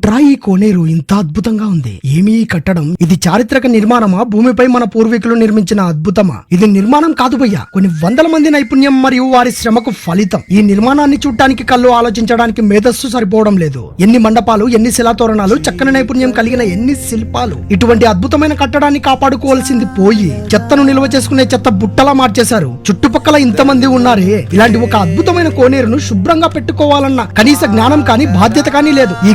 ఏంట్రా ఈ కోనేరు ఇంత అద్భుతంగా ఉంది. ఏమి ఈ కట్టడం? ఇది చారిత్రక నిర్మాణమా? భూమిపై మన పూర్వీకులు నిర్మించిన అద్భుతమా? ఇది నిర్మాణం కాదు భయ్యా. కొన్ని వందల మంది నైపుణ్యం మరియు వారి శ్రమకు ఫలితం. ఈ నిర్మాణాన్ని చూడటానికి కళ్ళు ఆలోచించడానికి మేధస్సు సరిపోవడం లేదు. ఎన్ని మండపాలు ఎన్ని శిలాతోరణాలు చక్కని నైపుణ్యం కలిగిన ఎన్ని శిల్పాలు? ఇటువంటి అద్భుతమైన కట్టడాన్ని కాపాడుకోవాల్సింది పోయి చెత్తను నిల్వ చేసుకునే చెత్త బుట్టలా మార్చేశారు. చుట్టుపక్కల ఇంతమంది ఉన్నారే. ఇలాంటి ఒక అద్భుతమైన కోనేరును శుభ్రంగా పెట్టుకోవాలన్న కనీస జ్ఞానం కానీ బాధ్యత కానీ లేదు. ఈ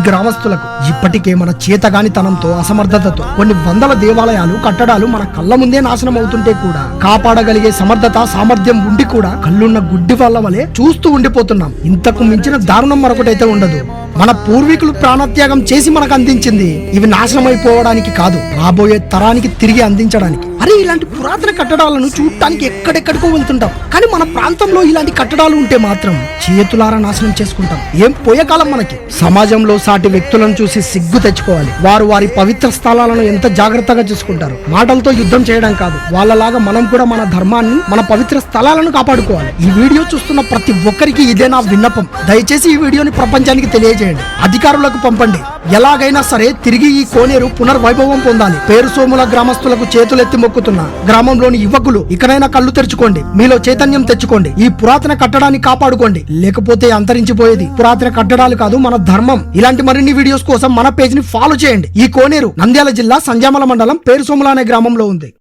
దేవతలకు ఇప్పటికే మన చేతగానితనంతో అసమర్థతతో కొన్ని వందల దేవాలయాలు కట్టడాలు మన కళ్ళ ముందే నాశనం అవుతుంటే కూడా కాపాడగలిగే సమర్థత సామర్థ్యం ఉండి కూడా కళ్ళున్న గుడ్డి వాళ్ళ వలె చూస్తూ ఉండిపోతున్నాం. ఇంతకు మించిన దారుణం మరొకటైతే ఉండదు. మన పూర్వీకులు ప్రాణత్యాగం చేసి మనకు అందించింది ఇవి నాశనం అయిపోవడానికి కాదు రాబోయే తరానికి తిరిగి అందించడానికి. అరే ఇలాంటి పురాతన కట్టడాలను చూడటానికి ఎక్కడెక్కడికో వెళ్తుంటాం. కానీ మన ప్రాంతంలో ఇలాంటి కట్టడాలు ఉంటే మాత్రం చేతులారా నాశనం చేసుకుంటాం. ఏం పోయే కాలం మనకి? సమాజంలో సాటి వ్యక్తులను చూసి సిగ్గు తెచ్చుకోవాలి. వారు వారి పవిత్ర స్థలాలను ఎంత జాగ్రత్తగా చూసుకుంటారు? మాటలతో యుద్ధం చేయడం కాదు. వాళ్ళలాగా మనం కూడా మన ధర్మాన్ని మన పవిత్ర స్థలాలను కాపాడుకోవాలి. ఈ వీడియో చూస్తున్న ప్రతి ఒక్కరికి ఇదే నా విన్నపం. దయచేసి ఈ వీడియోని ప్రపంచానికి తెలియజేయండి. అధికారులకు పంపండి. ఎలాగైనా సరే తిరిగి ఈ కోనేరు పునర్వైభవం పొందాలి. పేరు సోముల గ్రామస్తులకు చేతులెత్తి మొక్కుతున్న గ్రామంలోని యువకులు ఇకనైనా కళ్ళు తెరుచుకోండి. మీలో చైతన్యం తెచ్చుకోండి. ఈ పురాతన కట్టడాన్ని కాపాడుకోండి. లేకపోతే అంతరించిపోయేది. పురాతన కట్టడాలు కాదు మన ధర్మం. ఇలాంటి మరిన్ని వీడియోస్ కోసం మన పేజ్ని ఫాలో చేయండి. ఈ కోనేరు నంద్యాల జిల్లా సంజామల మండలం పేరు సోముల అనే గ్రామంలో ఉంది.